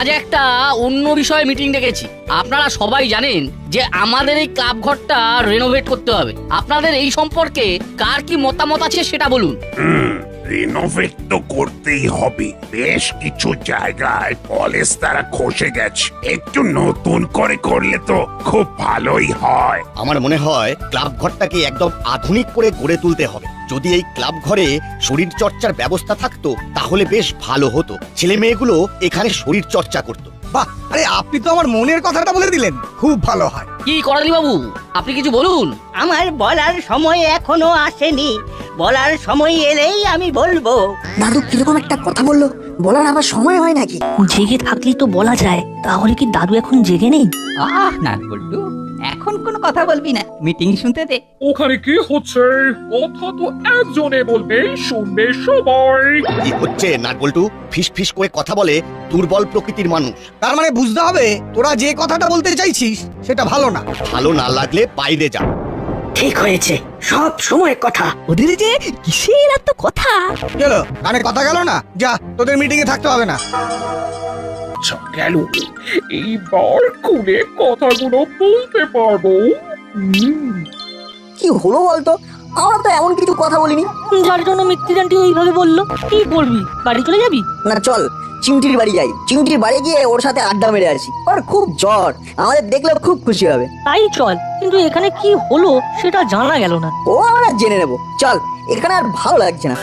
আজ একটা অন্য বিষয়ে মিটিং ডেকেছি। আপনারা সবাই জানেন যে আমাদের এই ক্লাব ঘরটা রেনোভেট করতে হবে। আপনাদের এই সম্পর্কে কার কি মতামত আছে সেটা বলুন। রিনোভেট তো করতেই হবে। বেশ কিছু জায়গায় কলেজ তারা খসে গেছে। একটু নতুন করে করলে তো খুব ভালোই হয়। আমার মনে হয় ক্লাব ঘরটাকে একদম আধুনিক করে গড়ে তুলতে হবে। যদি এই ক্লাব ঘরে শরীর চর্চার ব্যবস্থা থাকতো তাহলে বেশ ভালো হতো। ছেলে মেয়েগুলো এখানে শরীর চর্চা করত। বাহ! আরে আপনি তো আমার মনের কথাটা বলে দিলেন। খুব ভালো হয়। কি করালি বাবু? আপনি কিছু বলুন। আমার বলার সময় এখনও আসেনি। বলার সময় এলেই আমি বলব। দাদু কীরকম একটা কথা বলল? বলার আবার সময় হয় নাকি? জেগে থাকলে তো বলা যায়। তাহলে কি দাদু এখন জেগে নেই? আহ না বল্টু এখন কোনো কথা বলবি না। মিটিং শুনতে দে। ওখানে কি হচ্ছে? কথা তো একজনে বলবে শুনবে সবাই। কি হচ্ছে নাটবল্টু ফিস ফিস করে কথা বলে দুর্বল প্রকৃতির মানুষ। তার মানে বুঝতে হবে তোরা যে কথাটা বলতে চাইছিস সেটা ভালো না। ভালো না লাগলে বাইরে যা। ঠিক হয়েছে সব সময় কথা। ওদের যে কিসের এত কথা? গেল কানে কথা গেল না? যা তোদের মিটিং এ থাকতে হবে না। গেল। এইবার খুলে কথাগুলো বলতে পারব। কি হলো বলতো? আমরা তো এমন কিছু কথা বলিনি। যার জন্য মৃত্যুদানটি এইভাবে বলল কি করবি বাড়ি চলে যাবি? না চল। চিমটির বাড়ি যাই। চিমটির বাড়ি গিয়ে ওর সাথে আড্ডা মেরে আসি। ওর খুব জ্বর। আমাদের দেখলেও খুব খুশি হবে। তাই চল কিন্তু এখানে কি হলো সেটা জানা গেল না। ও আমরা জেনে নেব। চল এখানে আর ভালো লাগছে না।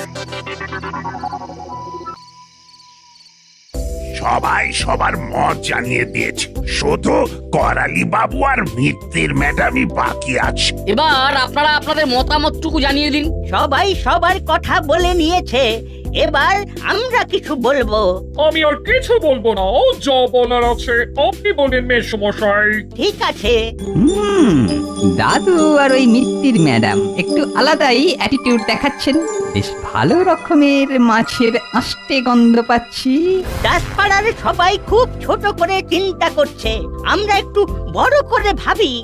সবাই সবার মত জানিয়ে দিয়েছে। শুধু করালি বাবু আর মিত্তির ম্যাডামই বাকি আছে। এবার আপনারা আপনাদের মতামতটুকু জানিয়ে দিন। সবাই সবার কথা বলে নিয়েছে। এবার আমরা কিছু বলব। আমি আর কিছু বলব না ও যা বলার আছে আপনি বলেন মেসমশাই। ঠিক আছে। হুম দাদু আর ওই মিত্তির ম্যাডাম একটু আলাদাই অ্যাটিটিউড দেখাচ্ছেন। বেশ ভালো রকমের মাছের আষ্টে গন্ধ পাচ্ছি। দাসপাড়ার সবাই খুব ছোট করে চিন্তা করছে। আমরা একটু বড় করে ভাবি।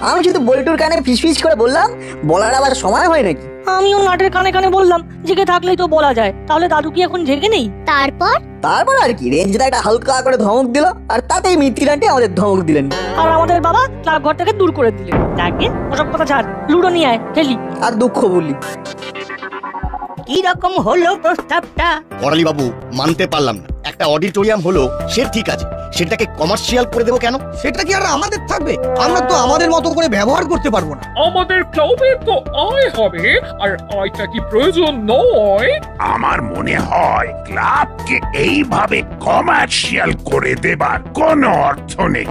আমি শুধু বল্টুর কানে ফিসফিস করে বললাম বলার আবার সময় হয় নাকি? আমিও নাটের কানে কানে বললাম জেগে থাকলেই তো বলা যায়। তাহলে দাদু কি এখন জেগে নেই? তারপর? তারপর আর কি রেঞ্জটা একটা হালকা করে ধমক দিল আর তাতেই মিত্তিরান্টি আমাদের ধমক দিলেন। আর আমাদের বাবা ক্লাব ঘর থেকে দূর করে দিলে তাকে ওসব কথা ছাড় লুডো নিয়ে আয় খেলি। আর দুঃখ বলি। কি রকম হলো প্রস্তাবটা? করালি বাবু মানতে পারলাম না। একটা অডিটোরিয়াম হলো সে ঠিক আছে। সেটাকে কমার্শিয়াল করে দেবো কেন? সেটা কি আর আমাদের থাকবে? আমরা তো আমাদের মতো করে ব্যবহার করতে পারব না। আমাদের ক্লাবের তো আয় হবে আর আয়টা কি প্রয়োজন নয়? আমার মনে হয় ক্লাবকে এইভাবে কমার্শিয়াল করে দেবার কোনো অর্থ নেই।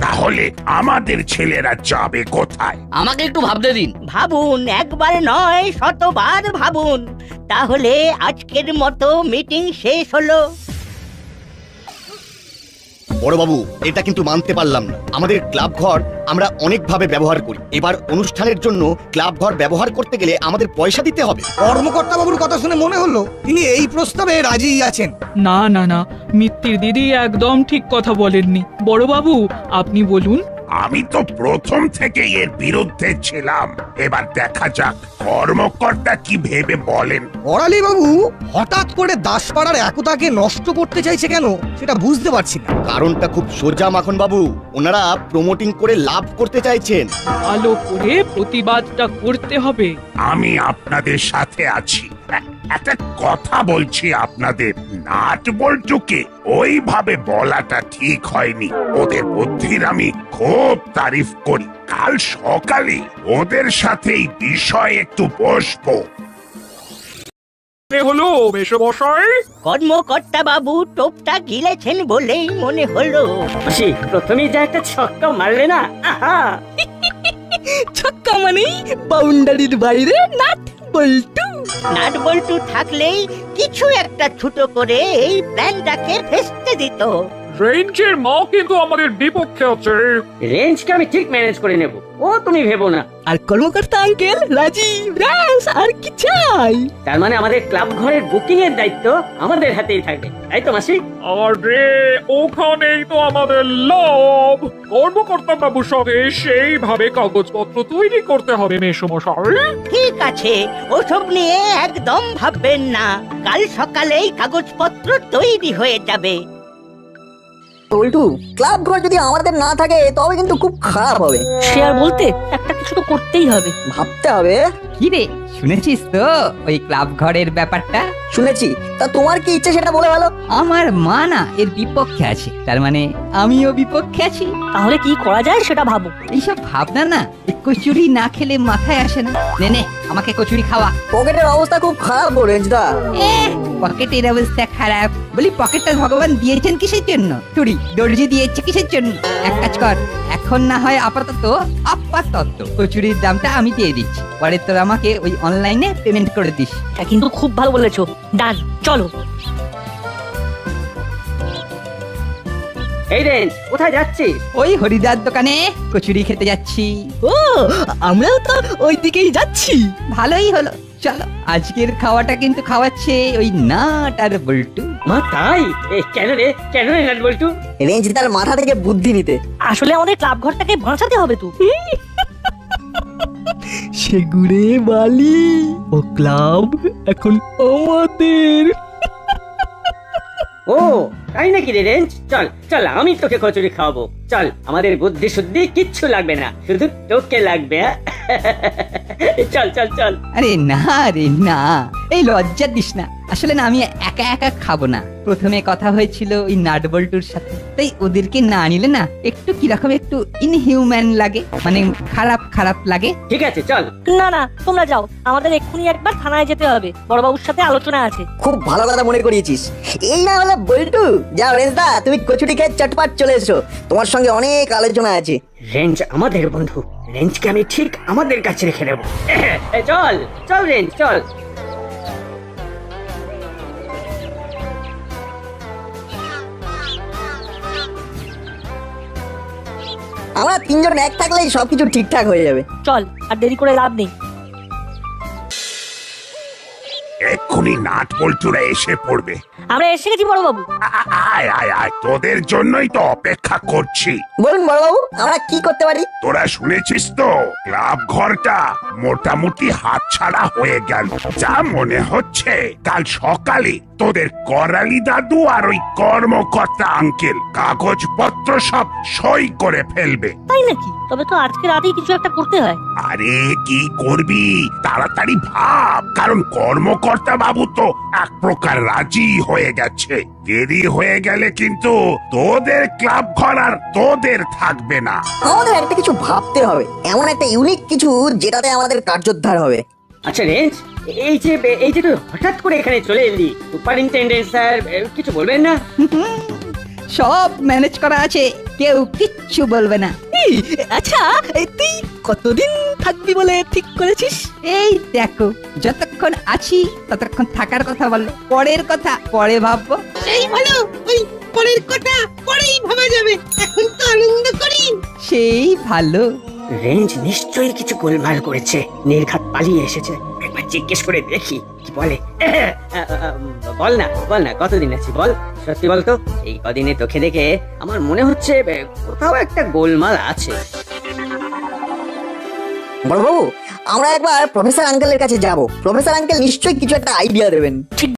তাহলে আমাদের ছেলেরা যাবে কোথায়? আমাকে একটু ভাবতে দিন। ভাবুন একবার নয় শতবার ভাবুন। তাহলে আজকের মতো মিটিং শেষ হলো। বড়বাবু এটা কিন্তু মানতে পারলাম না। আমাদের ক্লাব ঘর আমরা অনেকভাবে ব্যবহার করি। এবার অনুষ্ঠানের জন্য ক্লাব ঘর ব্যবহার করতে গেলে আমাদের পয়সা দিতে হবে। কর্মকর্তা বাবুর কথা শুনে মনে হলো তিনি এই প্রস্তাবে রাজি আছেন। না না না মিত্তির দিদি একদম ঠিক কথা বলেননি। বড়বাবু আপনি বলুন আমি তো প্রথম থেকে এর বিরুদ্ধে ছিলাম। এবার দেখা যাক কর্মকর্তা কি ভেবে বলেন। করালি বাবু হঠাৎ করে দাসপাড়ার একতাকে নষ্ট করতে চাইছে কেন? সেটা বুঝতে পারছি না। কারণটা খুব সোজা মাখন বাবু ওনারা প্রমোটিং করে লাভ করতে চাইছেন। ভালো করে প্রতিবাদটা করতে হবে। আমি আপনাদের সাথে আছি। একটা কথা বলছি আপনাদের। নাট বল্টুকে ওইভাবে বলাটা ঠিক হয়নি। ওদের বুদ্ধির আমি খুব তারিফ করি। কাল সকালে ওদের সাথে এই বিষয়ে একটু বসবো। হলো মেসমশাই কর্মকর্তা বাবু টোপটা গিলেছেন বলেই মনে হলো। প্রথমেই যা একটা ছক্কা মারলে না? আহা! ছক্কা মানেই বাউন্ডারির বাইরে নাট বল্টু। নাট বল্টু থাকলেই কিছু একটা ছুটো করে এই প্ল্যানটাকে ফেসতে দিত। রেঞ্জের মাও কিন্তু আমাদের বিপক্ষে আছে। রেঞ্জকে আমি ঠিক ম্যানেজ করে নেব। ও তুমি ভেবো না। আর কর্মকর্তা আঙ্কেল রাজীব ব্যাস আর কি চাই? তার মানে আমাদের ক্লাব ঘরের বুকিং এর দায়িত্ব আমাদের হাতেই থাকবে তাই তো মাসি? আরে ওখানেই তো আমাদের লাভ। কর্মকর্তা বাবুর সঙ্গে সেইভাবে কাগজপত্র তৈরি করতে হবে মেসমশাই ঠিক আছে ওসব নিয়ে একদম ভাববেন না। কাল সকালেই কাগজপত্র তৈরি হয়ে যাবে। ক্লাব ঘর যদি আমাদের না থাকে তবে কিন্তু খুব খারাপ হবে। আর বলতে একটা কিছু তো করতেই হবে। ভাবতে হবে। কি রে শুনেছিস তো ওই ক্লাব ঘরের ব্যাপারটা? শুনেছি। তা তোমার কি ইচ্ছে সেটা বলে ভালো? আমার মা না এর বিপক্ষে আছে। তার মানে আমিও বিপক্ষে আছি। তাহলে কি করা যায় সেটা ভাবো। এইসব ভাবনা না এই কচুরি না খেলে মাথায় আসে না। নে নে আমাকে কচুরি খাওয়া। পকেটের অবস্থা খুব খারাপ রেঞ্জদা। এ পকেটের অবস্থা খারাপ। বলি পকেটটা ভগবান দিয়েছেন কিসের জন্য? চুরি দর্জি দিয়েছে কিসের জন্য? এক কাজ কর এখন না হয় আপাতত আপাতত কচুরির দামটা আমি দিয়ে দিচ্ছি। পরে তোর আমাকে ওই অনলাইনে পেমেন্ট করে দিস। তা কিন্তু খুব ভালো বলেছ। ডান চলো। এই রেঞ্জ কোথায় যাচ্ছিস? ওই হরিদার দোকানে কচুরি খেতে যাচ্ছি। ও আমরাও তো ওই দিকেই যাচ্ছি। ভালোই হলো চলো। আজকের খাওয়াটা কিন্তু খাওয়াচ্ছে ওই নাট আর বল্টু। মা তাই? এ, কেন রে? কেন রে নাট বল্টু? রেঞ্জ তার মাথা থেকে বুদ্ধি নিতে। আসলে আমাদের ক্লাব ঘরটাকে বাঁচাতে হবে তো। সেগুড়ে বালি। ও ক্লাব এখন আমাদের। ও তাই নাকি রে রেঞ্জ চল চল, আমি তোকে কচুরি খাওয়াবো। চল, আমাদের বুদ্ধি শুদ্ধি কিচ্ছু লাগবে না। শুধু তোকে লাগবে? চল চল চল। আরে না রে, না। এই লজ্জা দিস না। আসলে না আমি একা একা খাব না। প্রথমে কথা হয়েছিল ওই নাট বল্টুর সাথে। তাই ওদেরকে না নিলে না একটু কীরকম একটু ইনহিউম্যান লাগে মানে খারাপ খারাপ লাগে। ঠিক আছে চল। না না তোমরা যাও। আমাদের এক্ষুনি একবার থানায় যেতে হবে। বড়বাবুর সাথে আলোচনা আছে। খুব ভালো কথা মনে করিয়েছিস। এই না হলে বল্টু। যাও রেঞ্জদা তুমি কচুরি খেয়ে চটপট চলে এসো। তোমার সঙ্গে অনেক আলোচনা আছে। রেঞ্জ আমাদের বন্ধু। রেঞ্জকে আমি ঠিক আমাদের কাছে রেখে দেবো। চল চল রেঞ্জ চল। আমরা তিনজন এক থাকলেই সবকিছু ঠিকঠাক হয়ে যাবে। চল আর দেরি করে লাভ নেই। এক্ষুনি নাট বল্টুরা এসে পড়বে। আমরা এসে গেছি বড়বাবু। আ- আ- আয় আয় আয় তোদের জন্যই তো অপেক্ষা করছি। বলুন বড়বাবু আমরা কি করতে পারি? তোরা শুনেছিস তো ক্লাব ঘরটা মোটামুটি হাতছাড়া হয়ে গেল। যা মনে হচ্ছে কাল সকালে তোদের করালি দাদু আর ওই কর্মকর্তা আঙ্কেল কাগজপত্র সব সই করে ফেলবে। তাই নাকি? তবে তো আজকে রাতেই কিছু একটা করতে হয়। আরে কি করবি? তাড়াতাড়ি ভাব কারণ কর্মকর্তা বাবু তো এক প্রকার রাজি হয়ে গেছে। দেরি হয়ে গেলে কিন্তু তোদের ক্লাব ঘর আর তোদের থাকবে না। আমাদের একটা কিছু ভাবতে হবে। এমন একটা ইউনিক কিছু যেটাতে আমাদের কার্যোদ্ধার হবে। আচ্ছা রেঞ্জ এই যে এই যে তুই হঠাৎ করে এখানে চলে এলি। সুপারিনটেন্ডেন্ট স্যার কিছু বলবেন না? সব ম্যানেজ করা আছে কেউ কিচ্ছু বলবে না। আচ্ছা তুই কতদিন থাকবি বলে ঠিক করেছিস? এই দেখো যতক্ষণ আছি ততক্ষণ থাকার কথা বলো পরের কথা পরে ভাববো। সেই ভালো ওই পরের কথা পরেই ভাবা যাবে এখন তো আনন্দ করি। সেই ভালো। রেঞ্জ নিশ্চয়ই কিছু গোলমাল করেছে। নির্ঘাত পালিয়ে এসেছে। একবার জিজ্ঞেস করে দেখি, কি বলে? বল না বল না, কতদিন আছি বল? সত্যি বল তো এই কদিনে তোকে দেখে আমার মনে হচ্ছে কোথাও একটা গোলমাল আছে। বড়বাবু, আমরা একবার প্রফেসর আঙ্কেলের কাছে যাব। প্রফেসর আঙ্কেল নিশ্চয়ই কিছু একটা আইডিয়া দেবেন। ঠিক